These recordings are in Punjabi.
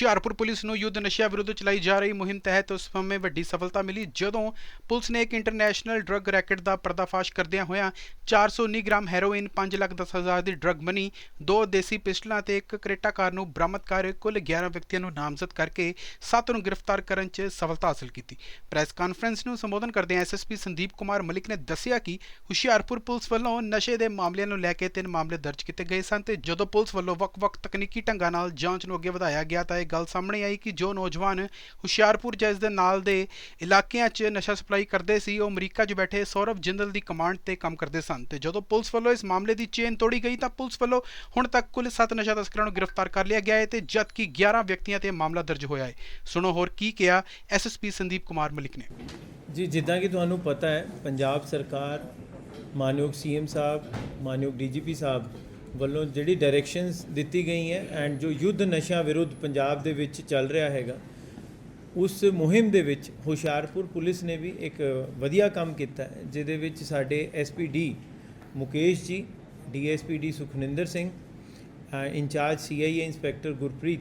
ਹੁਸ਼ਿਆਰਪੁਰ ਪੁਲਿਸ ਨੂੰ ਯੁੱਧ ਨਸ਼ਿਆਂ ਵਿਰੁੱਧ ਚਲਾਈ ਜਾ ਰਹੀ ਮੁਹਿੰਮ ਤਹਿਤ ਉਸ ਸਮੇਂ ਵੱਡੀ ਸਫਲਤਾ ਮਿਲੀ, ਜਦੋਂ ਪੁਲਿਸ ਨੇ ਇੱਕ ਇੰਟਰਨੈਸ਼ਨਲ ਡਰੱਗ ਰੈਕਟ ਦਾ ਪਰਦਾਫਾਸ਼ ਕਰਦਿਆਂ ਹੋਇਆਂ 419 ਗ੍ਰਾਮ ਹੈਰੋਇਨ 5 ਲੱਖ ਦਸ ਹਜ਼ਾਰ ਦੀ ਡਰੱਗ ਮਨੀ ਦੋ ਦੇਸੀ ਪਿਸਟਲਾਂ ਤੇ ਇੱਕ ਕਰੇਟਾ ਕਾਰ ਨੂੰ ਬਰਾਮਦ ਕਰ ਕੁੱਲ 11 ਵਿਅਕਤੀਆਂ ਨੂੰ ਨਾਮਜ਼ਦ ਕਰਕੇ 7 ਨੂੰ ਗ੍ਰਿਫਤਾਰ ਕਰਨ 'ਚ ਸਫਲਤਾ ਹਾਸਲ ਕੀਤੀ। ਪ੍ਰੈਸ ਕਾਨਫਰੰਸ ਨੂੰ ਸੰਬੋਧਨ ਕਰਦਿਆਂ ਐਸਐਸਪੀ ਸੰਦੀਪ ਕੁਮਾਰ ਮਲਿਕ ਨੇ ਦੱਸਿਆ ਕਿ ਹੁਸ਼ਿਆਰਪੁਰ ਪੁਲਿਸ ਵੱਲੋਂ ਨਸ਼ੇ ਦੇ ਮਾਮਲਿਆਂ ਨੂੰ ਲੈ ਕੇ ਤਿੰਨ ਮਾਮਲੇ ਦਰਜ ਕੀਤੇ ਗਏ ਸਨ ਤੇ ਜਦੋਂ ਪੁਲਿਸ ਵੱਲੋਂ ਵੱਖ-ਵੱਖ ਤਕਨੀਕੀ ਢੰਗਾਂ ਨਾਲ ਜਾਂਚ ਨੂੰ ਅੱਗੇ ਵਧਾਇਆ ਗਿਆ ਤਾਂ ਇਹ ਗੱਲ ਸਾਹਮਣੇ ਆਈ ਕਿ ਜੋ ਨੌਜਵਾਨ ਹੁਸ਼ਿਆਰਪੁਰ ਜਾਂ ਇਸ ਦੇ ਨਾਲ ਦੇ ਇਲਾਕਿਆਂ 'ਚ ਨਸ਼ਾ ਸਪਲਾਈ ਕਰਦੇ ਸੀ, ਉਹ ਅਮਰੀਕਾ 'ਚ ਬੈਠੇ ਸੌਰਵ ਜਿੰਦਲ ਦੀ ਕਮਾਂਡ ਤੇ ਕੰਮ ਕਰਦੇ ਸਨ ਤੇ ਜਦੋਂ ਪੁਲਿਸ ਵੱਲੋਂ ਇਸ ਮਾਮਲੇ ਦੀ ਚੇਨ ਤੋੜੀ ਗਈ ਤਾਂ ਪੁਲਿਸ ਵੱਲੋਂ ਹੁਣ ਤੱਕ ਕੁੱਲ 7 ਨਸ਼ਾ ਤਸਕਰਾਂ ਨੂੰ ਗ੍ਰਿਫਤਾਰ ਕਰ ਲਿਆ ਗਿਆ ਹੈ ਤੇ ਜਦਕਿ 11 ਵਿਅਕਤੀਆਂ ਤੇ ਮਾਮਲਾ ਦਰਜ ਹੋਇਆ ਹੈ। ਸੁਣੋ ਹੋਰ ਕੀ ਕਿਹਾ ਐਸਐਸਪੀ ਸੰਦੀਪ ਕੁਮਾਰ ਮਲਿਕ ਨੇ। ਜੀ, ਜਿੱਦਾਂ ਕਿ ਤੁਹਾਨੂੰ ਪਤਾ ਹੈ, ਪੰਜਾਬ ਸਰਕਾਰ, ਮਾਨਯੋਗ ਸੀਐਮ ਸਾਹਿਬ, ਮਾਨਯੋਗ ਡੀਜੀਪੀ ਸਾਹਿਬ ਵੱਲੋਂ ਜਿਹੜੀ ਡਾਇਰੈਕਸ਼ਨਸ ਦਿੱਤੀ ਗਈ ਹੈ ਐਂਡ ਜੋ ਯੁੱਧ ਨਸ਼ਿਆਂ ਵਿਰੁੱਧ ਪੰਜਾਬ ਦੇ ਵਿੱਚ ਚੱਲ ਰਿਹਾ ਹੈਗਾ, ਉਸ ਮੁਹਿੰਮ ਦੇ ਵਿੱਚ ਹੁਸ਼ਿਆਰਪੁਰ ਪੁਲਿਸ ਨੇ ਵੀ ਇੱਕ ਵਧੀਆ ਕੰਮ ਕੀਤਾ ਜਿਹਦੇ ਵਿੱਚ ਸਾਡੇ SPD Mukesh ji DSPD Sukhninder Singh in charge CIA inspector Gurpreet,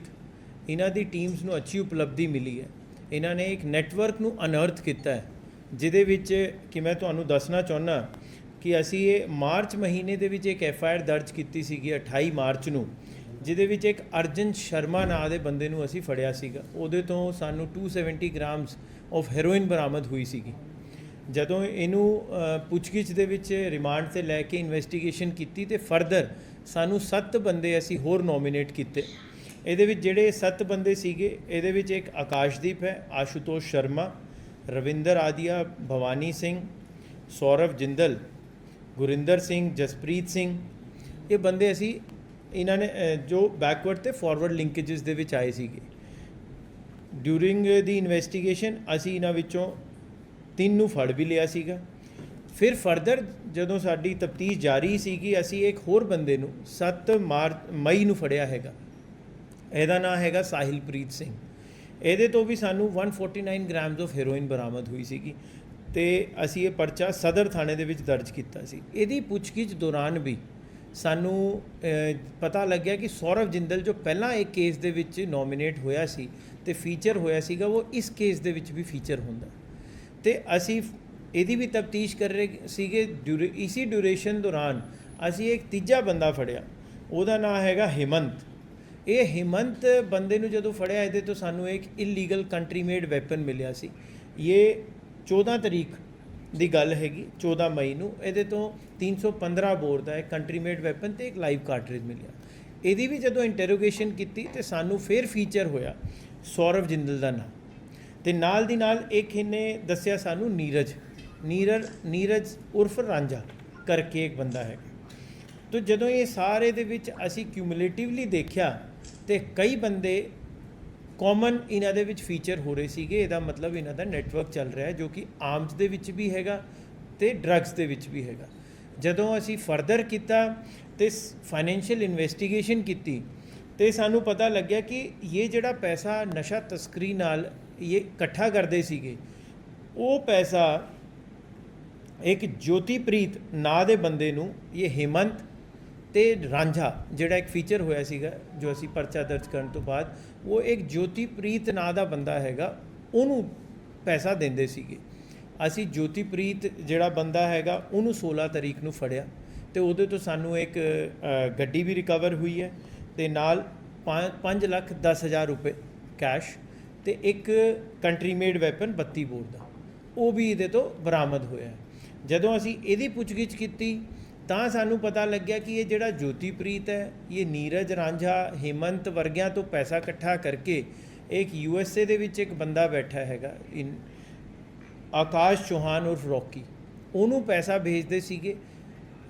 ਇਹਨਾਂ ਦੀ ਟੀਮਸ ਨੂੰ ਅੱਛੀ ਉਪਲਬਧੀ ਮਿਲੀ ਹੈ। ਇਹਨਾਂ ਨੇ ਇੱਕ ਨੈਟਵਰਕ ਨੂੰ ਅਨਰਥ ਕੀਤਾ ਹੈ, ਜਿਹਦੇ ਵਿੱਚ ਕਿ ਮੈਂ ਤੁਹਾਨੂੰ ਦੱਸਣਾ ਚਾਹੁੰਦਾ ਕਿ ਅਸੀਂ ਇਹ ਮਾਰਚ ਮਹੀਨੇ ਦੇ ਵਿੱਚ ਇੱਕ ਐਫ ਆਈ ਆਰ ਦਰਜ ਕੀਤੀ ਸੀਗੀ 28 ਮਾਰਚ ਨੂੰ, ਜਿਹਦੇ ਵਿੱਚ ਇੱਕ ਅਰਜਨ ਸ਼ਰਮਾ ਨਾਂ ਦੇ ਬੰਦੇ ਨੂੰ ਅਸੀਂ ਫੜਿਆ ਸੀਗਾ। ਉਹਦੇ ਤੋਂ ਸਾਨੂੰ 270 ਗ੍ਰਾਮਸ ਆਫ ਹੈਰੋਇਨ ਬਰਾਮਦ ਹੋਈ ਸੀਗੀ। ਜਦੋਂ ਇਹਨੂੰ ਪੁੱਛਗਿੱਛ ਦੇ ਵਿੱਚ ਰਿਮਾਂਡ ਤੇ ਲੈ ਕੇ ਇਨਵੈਸਟੀਗੇਸ਼ਨ ਕੀਤੀ ਤੇ ਫਰਦਰ ਸਾਨੂੰ 7 ਬੰਦੇ ਅਸੀਂ ਹੋਰ ਨੋਮੀਨੇਟ ਕੀਤੇ। ਇਹਦੇ ਵਿੱਚ ਜਿਹੜੇ 7 ਬੰਦੇ ਸੀਗੇ, ਇਹਦੇ ਵਿੱਚ ਇੱਕ ਆਕਾਸ਼ਦੀਪ ਹੈ, ਆਸ਼ੂਤੋਸ਼ ਸ਼ਰਮਾ, ਰਵਿੰਦਰ ਆਦੀਆ ਭਵਾਨੀ ਸਿੰਘ, ਸੌਰਵ ਜਿੰਦਲ ਗੁਰਿੰਦਰ ਸਿੰਘ, ਜਸਪ੍ਰੀਤ ਸਿੰਘ। ਇਹ ਬੰਦੇ ਅਸੀਂ ਇਹਨਾਂ ਨੇ ਜੋ ਬੈਕਵਰਡ ਤੇ ਫਾਰਵਰਡ ਲਿੰਕੇजेस ਦੇ ਵਿੱਚ ਆਏ ਸੀਗੇ। ਡਿਊਰਿੰਗ ਦੀ ਇਨਵੈਸਟੀਗੇਸ਼ਨ ਅਸੀਂ ਇਹਨਾਂ ਵਿੱਚੋਂ ਤਿੰਨ ਨੂੰ ਫੜ ਵੀ ਲਿਆ ਸੀਗਾ। ਫਿਰ ਫਰਦਰ ਜਦੋਂ ਸਾਡੀ ਤਫਤੀਸ਼ ਜਾਰੀ ਸੀਗੀ, ਅਸੀਂ ਇੱਕ ਹੋਰ ਬੰਦੇ ਨੂੰ 7 ਮਾਰਚ ਮਈ ਨੂੰ ਫੜਿਆ ਹੈਗਾ। ਇਹਦਾ ਨਾਮ ਹੈਗਾ ਸਾਹਿਲਪ੍ਰੀਤ ਸਿੰਘ। ਇਹਦੇ ਤੋਂ ਵੀ ਸਾਨੂੰ 149 ਗ੍ਰਾਮਸ ਆਫ ਹੈਰੋਇਨ ਬਰਾਮਦ ਹੋਈ ਸੀਗੀ। ਤੇ ਅਸੀਂ ਇਹ ਪਰਚਾ ਸਦਰ ਥਾਣੇ ਦੇ ਵਿੱਚ ਦਰਜ ਕੀਤਾ ਸੀ। ਇਹਦੀ ਪੁੱਛਗਿੱਛ ਦੌਰਾਨ ਵੀ ਸਾਨੂੰ ਪਤਾ ਲੱਗਿਆ ਕਿ ਸੌਰਵ ਜਿੰਦਲ ਜੋ ਪਹਿਲਾਂ ਇੱਕ ਕੇਸ ਦੇ ਵਿੱਚ ਨੋਮੀਨੇਟ ਹੋਇਆ ਸੀ ਤੇ ਫੀਚਰ ਹੋਇਆ ਸੀਗਾ, ਉਹ ਇਸ ਕੇਸ ਦੇ ਵਿੱਚ ਵੀ ਫੀਚਰ ਹੁੰਦਾ। ਤੇ ਅਸੀਂ ਇਹਦੀ ਵੀ ਤਫਤੀਸ਼ ਕਰ ਰਹੇ ਸੀਗੇ, ਡਿਊਰੇ- ਇਸੀ ਡਿਊਰੇਸ਼ਨ ਦੌਰਾਨ ਅਸੀਂ ਇੱਕ ਤੀਜਾ ਬੰਦਾ ਫੜਿਆ। ਉਹਦਾ ਨਾਮ ਹੈਗਾ ਹਿਮੰਤ। ਇਹ ਹਿਮੰਤ ਬੰਦੇ ਨੂੰ ਜਦੋਂ ਫੜਿਆ, ਇਹਦੇ ਤੋਂ ਸਾਨੂੰ ਇੱਕ ਇਲੀਗਲ ਕੰਟਰੀ ਮੇਡ ਵੈਪਨ ਮਿਲਿਆ ਸੀ। ਇਹ 14 ਤਰੀਕ ਦੀ ਗੱਲ ਹੈਗੀ 14 ਮਈ ਨੂੰ। ਇਹਦੇ ਤੋਂ 315 ਬੋਰ ਦਾ ਇੱਕ ਕੰਟਰੀ ਮੇਡ ਵੈਪਨ ਤੇ ਇੱਕ ਲਾਈਵ ਕਾਰਟ੍ਰਿਜ ਮਿਲਿਆ। ਇਹਦੀ ਵੀ ਜਦੋਂ ਇੰਟਰੋਗੇਸ਼ਨ ਕੀਤੀ ਤੇ ਸਾਨੂੰ ਫੇਰ ਫੀਚਰ ਹੋਇਆ ਸੌਰਵ ਜਿੰਦਲ ਦਾ ਨਾਮ। ਤੇ ਨਾਲ ਦੀ ਨਾਲ ਇੱਕ ਇਹਨੇ ਦੱਸਿਆ ਸਾਨੂੰ ਨੀਰਜ। ਨੀਰਰ ਨੀਰਜ ਉਰਫ ਰਾਂਝਾ ਕਰਕੇ ਇੱਕ ਬੰਦਾ ਹੈ ਤੋ ਜਦੋਂ ਇਹ ਸਾਰੇ ਦੇ ਵਿੱਚ ਅਸੀਂ ਕਿਊਮੂਲੇਟਿਵਲੀ ਦੇਖਿਆ ਤੇ ਕਈ ਬੰਦੇ ਕਾਮਨ ਇਹਨਾਂ ਦੇ ਵਿੱਚ ਫੀਚਰ ਹੋ ਰਹੇ ਸੀਗੇ, ਇਹਦਾ ਮਤਲਬ ਇਹਨਾਂ ਦਾ ਨੈਟਵਰਕ ਚੱਲ ਰਿਹਾ ਹੈ, ਜੋ ਕਿ ਆਰਮਸ ਦੇ ਵਿੱਚ ਵੀ ਹੈਗਾ ਤੇ ਡਰੱਗਸ ਦੇ ਵਿੱਚ ਵੀ ਹੈਗਾ। ਜਦੋਂ ਅਸੀਂ ਫਰਦਰ ਕੀਤਾ ਤੇ ਫਾਈਨੈਂਸ਼ੀਅਲ ਇਨਵੈਸਟੀਗੇਸ਼ਨ ਕੀਤੀ, ਤੇ ਸਾਨੂੰ ਪਤਾ ਲੱਗਿਆ ਕਿ ਇਹ ਜਿਹੜਾ ਪੈਸਾ ਨਸ਼ਾ ਤਸਕਰੀ ਨਾਲ ਇਹ ਇਕੱਠਾ ਕਰਦੇ ਸੀਗੇ, ਉਹ ਪੈਸਾ ਇੱਕ ਜੋਤੀਪ੍ਰੀਤ ਨਾਂ ਦੇ ਬੰਦੇ ਨੂੰ, ਇਹ ਹੇਮੰਤ ਤੇ ਰਾਂਝਾ ਜਿਹੜਾ ਇੱਕ ਫੀਚਰ ਹੋਇਆ ਸੀਗਾ, ਜੋ ਅਸੀਂ ਪਰਚਾ ਦਰਜ ਕਰਨ ਤੋਂ ਬਾਅਦ, ਉਹ ਇੱਕ ਜੋਤੀਪ੍ਰੀਤ ਨਾਂ ਦਾ ਬੰਦਾ ਹੈਗਾ, ਉਹਨੂੰ ਪੈਸਾ ਦਿੰਦੇ ਸੀਗੇ। ਅਸੀਂ ਜੋਤੀਪ੍ਰੀਤ ਜਿਹੜਾ ਬੰਦਾ ਹੈਗਾ, ਉਹਨੂੰ 16 ਤਰੀਕ ਨੂੰ ਫੜਿਆ ਤੇ ਉਹਦੇ ਤੋਂ ਸਾਨੂੰ ਇੱਕ ਗੱਡੀ ਵੀ ਰਿਕਵਰ ਹੋਈ ਹੈ ਤੇ ਨਾਲ 5 ਲੱਖ 10 ਹਜ਼ਾਰ ਰੁਪਏ ਕੈਸ਼ ਤੇ ਇੱਕ ਕੰਟਰੀ ਮੇਡ ਵੈਪਨ 32 ਬੋਰ ਦਾ। ਉਹ ਵੀ ਇਹਦੇ ਤੋਂ ਬਰਾਮਦ ਹੋਇਆ। ਜਦੋਂ ਅਸੀਂ ਇਹਦੀ ਪੁੱਛਗਿੱਛ ਕੀਤੀ ਤਾਂ ਸਾਨੂੰ ਪਤਾ ਲੱਗਿਆ ਕਿ ਇਹ ਜਿਹੜਾ ਜੋਤੀਪ੍ਰੀਤ ਹੈ, ਇਹ ਨੀਰਜ ਰਾਂਝਾ ਹਿਮੰਤ ਵਰਗਿਆਂ ਤੋਂ ਪੈਸਾ ਇਕੱਠਾ ਕਰਕੇ ਇੱਕ ਯੂ ਐਸ ਏ ਦੇ ਵਿੱਚ ਇੱਕ ਬੰਦਾ ਬੈਠਾ ਹੈਗਾ, ਇਨ ਆਕਾਸ਼ ਚੌਹਾਨ ਉਰਫ ਰੌਕੀ। ਉਹਨੂੰ ਪੈਸਾ ਭੇਜਦੇ ਸੀਗੇ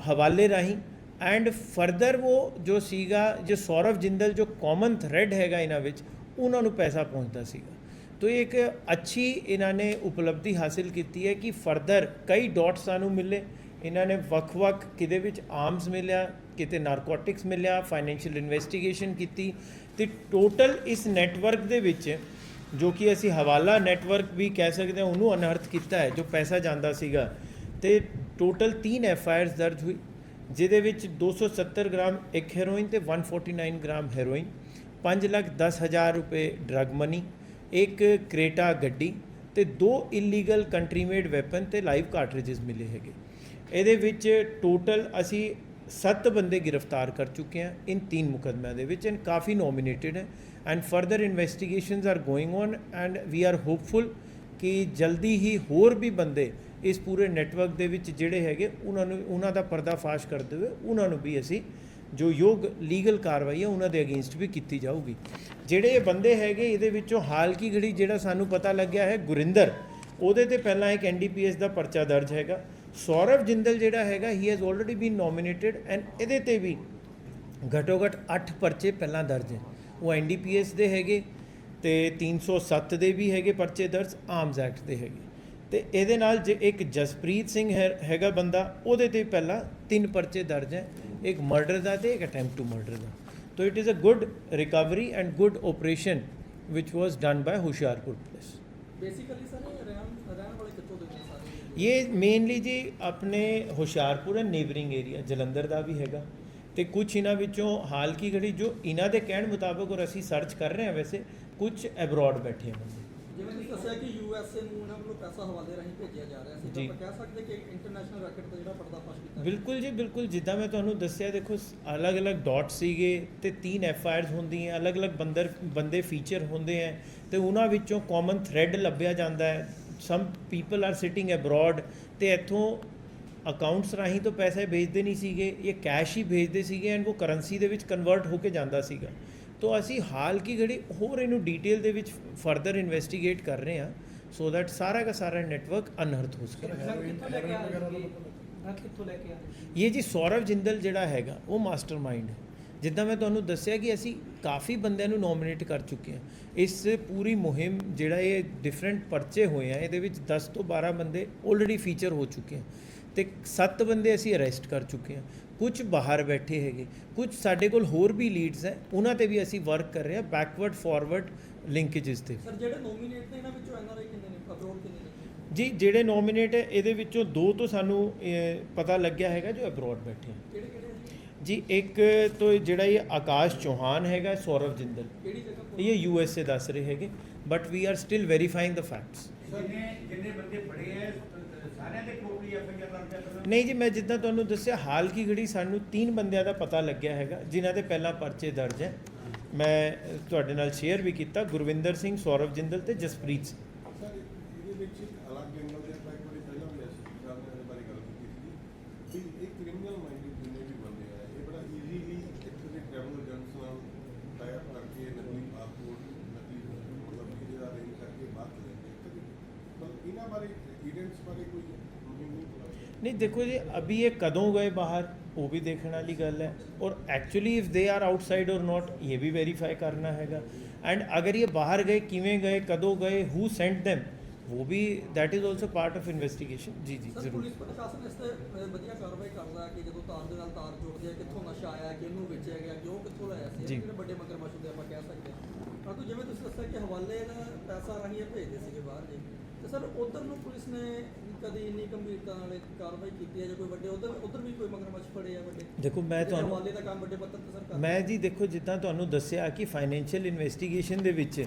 ਹਵਾਲੇ ਰਾਹੀਂ ਐਂਡ ਫਰਦਰ ਉਹ ਜੋ ਸੀਗਾ, ਜੋ ਸੌਰਵ ਜਿੰਦਲ, ਜੋ ਕਾਮਨ ਥ੍ਰੈਡ ਹੈਗਾ ਇਹਨਾਂ ਵਿੱਚ, ਉਹਨਾਂ ਨੂੰ ਪੈਸਾ ਪਹੁੰਚਦਾ ਸੀਗਾ। ਤੋ ਇਹ ਇੱਕ ਅੱਛੀ ਇਹਨਾਂ ਨੇ ਉਪਲਬਧੀ ਹਾਸਿਲ ਕੀਤੀ ਹੈ ਕਿ ਫਰਦਰ ਕਈ ਡਾਟਸ ਸਾਨੂੰ ਮਿਲੇ ਇਹਨਾਂ ਨੇ ਵੱਖ-ਵੱਖ ਕਿਤੇ ਵਿੱਚ ਆਰਮਸ ਮਿਲਿਆ, ਕਿਤੇ ਨਾਰਕੋਟਿਕਸ ਮਿਲਿਆ ਫਾਈਨੈਂਸ਼ੀਅਲ ਇਨਵੈਸਟੀਗੇਸ਼ਨ ਕੀਤੀ ਤੇ ਟੋਟਲ ਇਸ ਨੈਟਵਰਕ ਦੇ ਵਿੱਚ ਜੋ ਕਿ ਅਸੀਂ ਹਵਾਲਾ ਨੈਟਵਰਕ ਵੀ ਕਹਿ ਸਕਦੇ ਹਾਂ, ਉਹਨੂੰ ਅਨਰਥ ਕੀਤਾ ਹੈ, ਜੋ ਪੈਸਾ ਜਾਂਦਾ ਸੀਗਾ ਤੇ ਟੋਟਲ 3 ਐਫ ਆਈ ਆਰਸ ਦਰਜ ਹੋਈ, ਜਿਹਦੇ ਵਿੱਚ 270 ਗ੍ਰਾਮ ਇੱਕ ਹੈਰੋਇਨ ਤੇ 149 ਗ੍ਰਾਮ ਹੈਰੋਇਨ 5 ਲੱਖ 10 ਹਜ਼ਾਰ ਰੁਪਏ ਡਰਗ ਮਨੀ ਇੱਕ ਕ੍ਰੇਟਾ ਗੱਡੀ ਤੇ ਦੋ ਇਲੀਗਲ ਕੰਟਰੀ ਮੇਡ ਵੈਪਨ ਤੇ ਲਾਈਵ ਕਾਰਟ੍ਰਿਜਸ ਮਿਲੇ ਹੈਗੇ। ਇਹਦੇ ਵਿੱਚ ਟੋਟਲ ਅਸੀਂ 7 ਬੰਦੇ ਗ੍ਰਿਫਤਾਰ ਕਰ ਚੁੱਕੇ ਹਾਂ, ਇਨ ਤਿੰਨ ਮੁਕਦਮਿਆਂ ਦੇ ਵਿੱਚ ਐਂਡ ਕਾਫੀ ਨੋਮੀਨੇਟਡ ਹੈ। And further investigations are going on and we are hopeful ਕਿ ਜਲਦੀ ਹੀ ਹੋਰ ਵੀ ਬੰਦੇ ਇਸ ਪੂਰੇ ਨੈਟਵਰਕ ਦੇ ਵਿੱਚ ਜਿਹੜੇ ਹੈਗੇ, ਉਹਨਾਂ ਨੂੰ, ਉਹਨਾਂ ਦਾ ਪਰਦਾਫਾਸ਼ ਕਰਦੇ ਹੋਏ ਉਹਨਾਂ ਨੂੰ ਵੀ ਅਸੀਂ ਜੋ ਯੋਗ ਲੀਗਲ ਕਾਰਵਾਈ ਹੈ, ਉਹਨਾਂ ਦੇ ਅਗੇਂਸਟ ਵੀ ਕੀਤੀ ਜਾਊਗੀ। ਜਿਹੜੇ ਇਹ ਬੰਦੇ ਹੈਗੇ, ਇਹਦੇ ਵਿੱਚੋਂ ਹਾਲ ਕੀ ਘੜੀ ਜਿਹੜਾ ਸਾਨੂੰ ਪਤਾ ਲੱਗਿਆ ਹੈ, ਗੁਰਿੰਦਰ, ਉਹਦੇ ਤੇ ਪਹਿਲਾਂ ਇੱਕ ਐਨਡੀਪੀਐਸ ਦਾ ਪਰਚਾ ਦਰਜ ਹੈਗਾ। ਸੌਰਵ ਜਿੰਦਲ ਜਿਹੜਾ ਹੈਗਾ he has already been nominated and ਇਹਦੇ ਤੇ ਵੀ ਘੱਟੋ ਘੱਟ 8 ਪਰਚੇ ਪਹਿਲਾਂ ਦਰਜ ਹੈ। ਉਹ ਐਨਡੀਪੀਐਸ ਦੇ ਹੈਗੇ ਤੇ 307 ਦੇ ਵੀ ਹੈਗੇ ਪਰਚੇ ਦਰਜ ਆਰਮਸ ਐਕਟ ਦੇ ਹੈਗੇ। ਤੇ ਇਹਦੇ ਨਾਲ ਜੇ ਇੱਕ ਜਸਪ੍ਰੀਤ ਸਿੰਘ ਹੈਗਾ ਬੰਦਾ, ਉਹਦੇ ਤੇ ਪਹਿਲਾਂ ਤਿੰਨ ਪਰਚੇ ਦਰਜ ਹੈ। ਇੱਕ ਮਰਡਰ ਦਾ ਤੇ ਇੱਕ ਅਟੈਂਪਟ ਟੂ ਮਰਡਰ ਦਾ। ਤੋ it is a good recovery and good operation which was done by Hoshiarpur police basically sir ਰਹਿਣ ਵਾਲੇ ਇਹ ਮੇਨਲੀ ਜੀ ਆਪਣੇ Hoshiarpur and neighbouring area Jalandhar ਦਾ ਵੀ ਹੈਗਾ ਤੇ ਕੁਝ ਇਹਨਾਂ ਵਿੱਚੋਂ ਹਾਲ ਕੀ ਘੜੀ ਜੋ ਇਹਨਾਂ ਦੇ ਕਹਿਣ ਮੁਤਾਬਕ ਔਰ ਅਸੀਂ ਸਰਚ ਕਰ ਰਹੇ ਹਾਂ ਵੈਸੇ ਕੁਝ ਅਬਰੋਡ ਬੈਠੇ ਹਨ ਜਿਵੇਂ ਤੁਸੀਂ ਦੱਸਿਆ ਕਿ ਯੂਐਸਏ ਨੂੰ ਇਹਨਾਂ ਵੱਲੋਂ ਪੈਸਾ ਹਵਾਲੇ ਰਾਹੀਂ ਭੇਜਿਆ ਜਾ ਰਿਹਾ ਸੀ। ਤਾਂ ਆਪਾਂ ਕਹਿ ਸਕਦੇ ਕਿ ਇੰਟਰਨੈਸ਼ਨਲ ਰੈਕਟ ਦਾ ਜਿਹੜਾ ਪਰਦਾਫਾਸ਼ ਕੀਤਾ। ਬਿਲਕੁਲ ਜੀ ਬਿਲਕੁਲ ਜਿੱਦਾਂ ਮੈਂ ਤੁਹਾਨੂੰ ਦੱਸਿਆ ਦੇਖੋ ਅਲੱਗ-ਅਲੱਗ ਡਾਟ ਸੀਗੇ ਤੇ ਤਿੰਨ ਐਫ ਆਈਆਰਸ ਹੁੰਦੀਆਂ ਅਲੱਗ-ਅਲੱਗ ਬੰਦਰ ਬੰਦੇ ਫੀਚਰ ਹੁੰਦੇ ਹੈ ਤੇ ਉਹਨਾਂ ਵਿੱਚੋਂ ਕਾਮਨ ਥ੍ਰੈਡ ਲੱਭਿਆ ਜਾਂਦਾ ਹੈ some people are sitting abroad ਤੇ ਇੱਥੋਂ ਅਕਾਊਂਟਸ ਰਾਹੀਂ ਤੋਂ ਪੈਸੇ ਭੇਜਦੇ ਨਹੀਂ ਸੀਗੇ ਇਹ ਕੈਸ਼ ਹੀ ਭੇਜਦੇ ਸੀਗੇ ਐਂਡ ਉਹ ਕਰੰਸੀ ਦੇ ਵਿੱਚ ਕਨਵਰਟ ਹੋ ਕੇ ਜਾਂਦਾ ਸੀਗਾ। ਤੋਂ ਅਸੀਂ ਹਾਲ ਕੀ ਘੜੀ ਹੋਰ ਇਹਨੂੰ ਡਿਟੇਲ ਦੇ ਵਿੱਚ ਫਰਦਰ ਇਨਵੈਸਟੀਗੇਟ ਕਰ ਰਹੇ ਹਾਂ ਸੋ ਦੈਟ ਸਾਰਾ ਦਾ ਸਾਰਾ ਨੈਟਵਰਕ ਅਨਹਰਤ ਹੋ ਸਕੇ। ਇਹ ਜੀ ਸੌਰਵ ਜਿੰਦਲ ਜਿਹੜਾ ਹੈਗਾ ਉਹ ਮਾਸਟਰਮਾਈਂਡ ਹੈ। ਜਿੱਦਾਂ ਮੈਂ ਤੁਹਾਨੂੰ ਦੱਸਿਆ ਕਿ ਅਸੀਂ ਕਾਫੀ ਬੰਦਿਆਂ ਨੂੰ ਨੋਮੀਨੇਟ ਕਰ ਚੁੱਕੇ ਹਾਂ। ਇਸ ਪੂਰੀ ਮੁਹਿੰਮ ਜਿਹੜਾ ਇਹ ਡਿਫਰੈਂਟ ਪਰਚੇ ਹੋਏ ਆ ਇਹਦੇ ਵਿੱਚ 10 ਤੋਂ 12 ਬੰਦੇ ਆਲਰੇਡੀ ਫੀਚਰ ਹੋ ਚੁੱਕੇ ਆ ਤੇ 7 ਬੰਦੇ ਅਸੀਂ ਅਰੈਸਟ ਕਰ ਚੁੱਕੇ ਹਾਂ ਕੁਝ ਬਾਹਰ ਬੈਠੇ ਹੈਗੇ ਕੁਝ ਸਾਡੇ ਕੋਲ ਹੋਰ ਵੀ ਲੀਡਸ ਹੈ ਉਹਨਾਂ ਤੇ ਵੀ ਅਸੀਂ ਵਰਕ ਕਰ ਰਹੇ ਹਾਂ ਬੈਕਵਰਡ ਫਾਰਵਰਡ ਲਿੰਕੇजेस ਤੇ। ਸਰ ਜਿਹੜੇ ਨੋਮੀਨੇਟ ਨੇ ਇਹਨਾਂ ਵਿੱਚੋਂ ਐਨਆਰਆਈ ਕਿੰਨੇ ਨੇ? ਅਬਰੋਡ ਕਿੰਨੇ ਨੇ? ਜੀ ਜਿਹੜੇ ਨੋਮੀਨੇਟ ਇਹਦੇ ਵਿੱਚੋਂ ਦੋ ਤੋਂ ਸਾਨੂੰ ਪਤਾ ਲੱਗਿਆ ਹੈਗਾ ਜੋ ਅਬਰੋਡ ਬੈਠੇ ਹੈ ਕਿਹੜੇ ਕਿਹੜੇ? ਜੀ ਇੱਕ ਤੋਂ ਜਿਹੜਾ ਇਹ ਆਕਾਸ਼ ਚੌਹਾਨ ਹੈਗਾ ਸੌਰਵ ਜਿੰਦਲ। ਕਿਹੜੀ ਜਗ੍ਹਾ ਤੋਂ? ਇਹ ਯੂ ਐਸ ਏ ਦੱਸ ਰਹੇ ਹੈਗੇ but we are still verifying the facts ਜਿੰਨੇ ਜਿੰਨੇ ਬੰਦੇ ਫੜੇ ਐ ਸਾਰਿਆਂ ਦੇ ਕੋਲ ਐਫ ਆਈ ਆਰ ਦਰਜ ਹੈ ਨਹੀਂ ਜੀ ਮੈਂ ਜਿੱਦਾਂ ਤੁਹਾਨੂੰ ਦੱਸਿਆ ਹਾਲ ਕੀ ਘੜੀ ਸਾਨੂੰ ਤਿੰਨ ਬੰਦਿਆਂ ਦਾ ਪਤਾ ਲੱਗਿਆ ਹੈਗਾ ਜਿਨ੍ਹਾਂ ਦੇ ਪਹਿਲਾਂ ਪਰਚੇ ਦਰਜ ਹੈ। ਮੈਂ ਤੁਹਾਡੇ ਨਾਲ ਸ਼ੇਅਰ ਵੀ ਕੀਤਾ ਗੁਰਵਿੰਦਰ ਸਿੰਘ ਸੌਰਵ ਜਿੰਦਲ ਤੇ ਜਸਪ੍ਰੀਤ ਸਿੰਘ ਸਰ ਇਹਦੇ ਵਿੱਚ ਇੱਕ ਅਲੱਗ ਐਂਗਲ ਦੇ ਆਪਾਂ ਇੱਕ ਵਾਰੀ ਪਹਿਲਾਂ ਵੀ ਐਸਪੀ ਸਾਹਿਬ ਨੇ ਇਹਦੇ ਬਾਰੇ ਗੱਲ ਕੀਤੀ ਸੀ ਵੀ ਇਹ ਕ੍ਰਿਮੀਨਲ ਮਾਈਂਡਡ ਜਿੰਨੇ ਵੀ ਬੰਦੇ ਆ ਇਹ ਬੜਾ ਈਜ਼ੀਲੀ ਇੱਥੇ ਦੇ ਟਰੈਵਲ ਏਜੰਟਸ ਨਾਲ ਟਾਈਪ ਕਰਕੇ ਨਕਲੀ ਪਾਸਪੋਰਟ ਨਕਲੀ ਮਤਲਬ ਵੀਜ਼ੇ ਦਾ ਅਰੇਂਜ ਕਰਕੇ ਬਾਹਰ ਚਲੇ ਜਾਂਦੇ ਇੱਥੇ ਵੀ ਮਤਲਬ ਇਹਨਾਂ ਬਾਰੇ ਏਜੰਟਸ ਬਾਰੇ ਕੋਈ ਮੁਹਿੰਮ ਨਹੀਂ ਚਲਾਈ ਨਹੀਂ ਦੇਖੋ ਜੀ ਅਭੀ ਇਹ ਕਦੋਂ ਗਏ ਬਾਹਰ ਉਹ ਵੀ ਦੇਖਣ ਵਾਲੀ ਗੱਲ ਹੈ। ਔਰ actually if they are outside or not ਇਹ ਵੀ ਵੈਰੀਫਾਈ ਕਰਨਾ ਹੈਗਾ। ਐਂਡ ਅਗਰ ਇਹ ਬਾਹਰ ਗਏ ਕਿਵੇਂ ਗਏ ਕਦੋਂ ਗਏ ਹੂ ਸੈਂਟ them ਉਹ ਵੀ that is also part of investigation ਜੀ ਜੀ ਜ਼ਰੂਰ। ਪੁਲਿਸ ਪ੍ਰਸ਼ਾਸਨ ਇਸ ਤੇ ਵਧੀਆ ਕਾਰਵਾਈ ਕਰਦਾ ਹੈ ਕਿ ਜਦੋਂ ਤਾਰ ਦੇ ਨਾਲ ਤਾਰ ਜੁੜਦੀ ਹੈ ਕਿੱਥੋਂ ਨਸ਼ਾ ਆਇਆ ਕਿਹਨੂੰ ਵੇਚਿਆ ਗਿਆ ਕਿ ਉਹ ਕਿੱਥੋਂ ਲਾਇਆ ਸੀ। ਜਿਹੜੇ ਵੱਡੇ ਮਗਰਮੱਛ ਹੁੰਦੇ ਆਪਾਂ ਕਹਿ ਸਕਦੇ ਹਾਂ। ਪਰੰਤੂ ਜਿਵੇਂ ਤੁਸੀਂ ਦੱਸਿਆ ਕਿ ਹਵਾਲੇ ਨਾਲ ਪੈਸਾ ਰਾਹੀਂ ਭੇਜਦੇ ਸੀਗੇ ਬਾਹਰ ਜੀ। ਤੇ ਸਰ ਉਧਰ ਨੂੰ ਪੁਲਿਸ ਨੇ ਕਦੀ ਇੰਨੀ ਗੰਭੀਰਤਾ ਨਾਲ ਇਹ ਕਾਰਵਾਈ ਕੀਤੀ ਹੈ ਜਾਂ ਕੋਈ ਵੱਡੇ ਉਧਰ ਉਧਰ ਵੀ ਕੋਈ ਮਗਰਮੱਛ ਫੜੇ ਆ ਵੱਡੇ? ਦੇਖੋ ਮੈਂ ਤੁਹਾਨੂੰ ਹਵਾਲੇ ਦਾ ਕੰਮ ਵੱਡੇ ਪੱਧਰ ਤੇ ਸਰ ਕਰ ਮੈਂ ਜੀ ਦੇਖੋ ਜਿੱਦਾਂ ਤੁਹਾਨੂੰ ਦੱਸਿਆ ਕਿ ਫਾਈਨੈਂਸ਼ੀਅਲ ਇਨਵੈਸਟੀਗੇਸ਼ਨ ਦੇ ਵਿੱਚ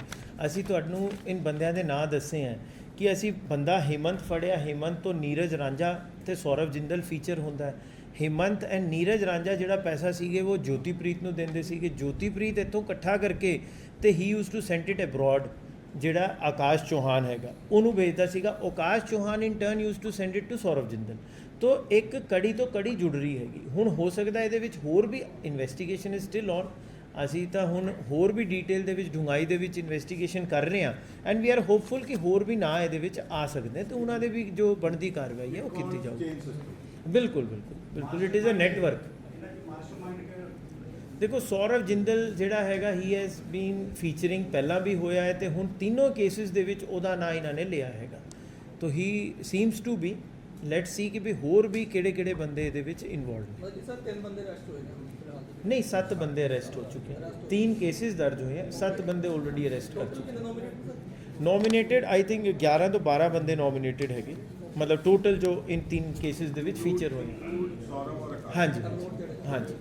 ਅਸੀਂ ਤੁਹਾਨੂੰ ਇਨ ਬੰਦਿਆਂ ਦੇ ਨਾਂ ਦੱਸੇ ਹੈ ਕਿ ਅਸੀਂ ਬੰਦਾ ਹਿਮੰਤ ਫੜਿਆ ਹਿਮੰਤ ਤੋਂ ਨੀਰਜ ਰਾਂਝਾ ਤੇ ਸੌਰਵ ਜਿੰਦਲ ਫੀਚਰ ਹੁੰਦਾ ਹੈ। ਹਿਮੰਤ ਐਂਡ ਨੀਰਜ ਰਾਂਝਾ ਜਿਹੜਾ ਪੈਸਾ ਸੀਗੇ ਉਹ ਜੋਤੀਪ੍ਰੀਤ ਨੂੰ ਦਿੰਦੇ ਸੀਗੇ। ਜੋਤੀਪ੍ਰੀਤ ਇੱਥੋਂ ਇਕੱਠਾ ਕਰਕੇ ਤੇ ਹੀ use to send it abroad ਜਿਹੜਾ ਆਕਾਸ਼ ਚੌਹਾਨ ਹੈਗਾ ਉਹਨੂੰ ਭੇਜਦਾ ਸੀਗਾ। Akash Chauhan in turn use to send it to Saurav Jindal. ਤੋ ਇੱਕ ਕੜੀ ਤੋਂ ਕੜੀ ਜੁੜ ਰਹੀ ਹੈਗੀ। ਹੁਣ ਹੋ ਸਕਦਾ ਇਹਦੇ ਵਿੱਚ ਹੋਰ ਵੀ ਇਨਵੈਸਟੀਗੇਸ਼ਨ ਇਜ਼ ਸਟਿਲ ਔਨ ਅਸੀਂ ਤਾਂ ਹੁਣ ਹੋਰ ਵੀ ਡਿਟੇਲ ਦੇ ਵਿੱਚ ਡੂੰਘਾਈ ਦੇ ਵਿੱਚ ਇਨਵੈਸਟੀਗੇਸ਼ਨ ਕਰ ਰਹੇ ਹਾਂ। ਐਂਡ ਵੀ ਆਰ ਹੋਪਫੁਲ ਕਿ ਹੋਰ ਵੀ ਨਾ ਇਹਦੇ ਵਿੱਚ ਆ ਸਕਦੇ ਤੇ ਉਹਨਾਂ ਦੇ ਵੀ ਜੋ ਬਣਦੀ ਕਾਰਵਾਈ ਹੈ ਉਹ ਕੀਤੀ ਜਾਊਗੀ। ਬਿਲਕੁਲ ਬਿਲਕੁਲ ਬਿਲਕੁਲ। ਇਟ ਇਜ਼ ਅ ਨੈਟਵਰਕ ਦੇਖੋ ਸੌਰਵ ਜਿੰਦਲ ਜਿਹੜਾ ਹੈਗਾ ਹੀ ਹੈਜ਼ ਬੀਨ ਫੀਚਰਿੰਗ ਪਹਿਲਾਂ ਵੀ ਹੋਇਆ ਹੈ ਤੇ ਹੁਣ ਤਿੰਨੋਂ ਕੇਸਿਸ ਦੇ ਵਿੱਚ ਉਹਦਾ ਨਾਂ ਇਹਨਾਂ ਨੇ ਲਿਆ ਹੈਗਾ। ਤੋ he seems to be let's see ਕਿ ਵੀ ਹੋਰ ਵੀ ਕਿਹੜੇ ਕਿਹੜੇ ਬੰਦੇ ਇਹਦੇ ਵਿੱਚ ਇਨਵੋਲਡ ਨੇ। ਸਰ ਤਿੰਨ ਬੰਦੇ ਅਰੈਸਟ ਹੋਏ ਨੇ। ਨਹੀਂ 7 ਬੰਦੇ ਅਰੈਸਟ ਹੋ ਚੁੱਕੇ ਹਨ ਤਿੰਨ ਕੇਸਿਸ ਦਰਜ ਹੋਏ ਹਨ 7 ਬੰਦੇ ਆਲਰੇਡੀ ਅਰੈਸਟ ਕਰ ਚੁੱਕੇ ਨੋਮੀਨੇਟਡ ਆਈ ਥਿੰਕ 11 ਤੋਂ 12 ਬੰਦੇ ਨੋਮੀਨੇਟਡ ਹੈਗੇ। ਮਤਲਬ ਟੋਟਲ ਜੋ ਇਨ ਤਿੰਨ ਕੇਸਿਸ ਦੇ ਵਿੱਚ ਫੀਚਰ ਹੋਏ ਹਾਂਜੀ ਹਾਂਜੀ।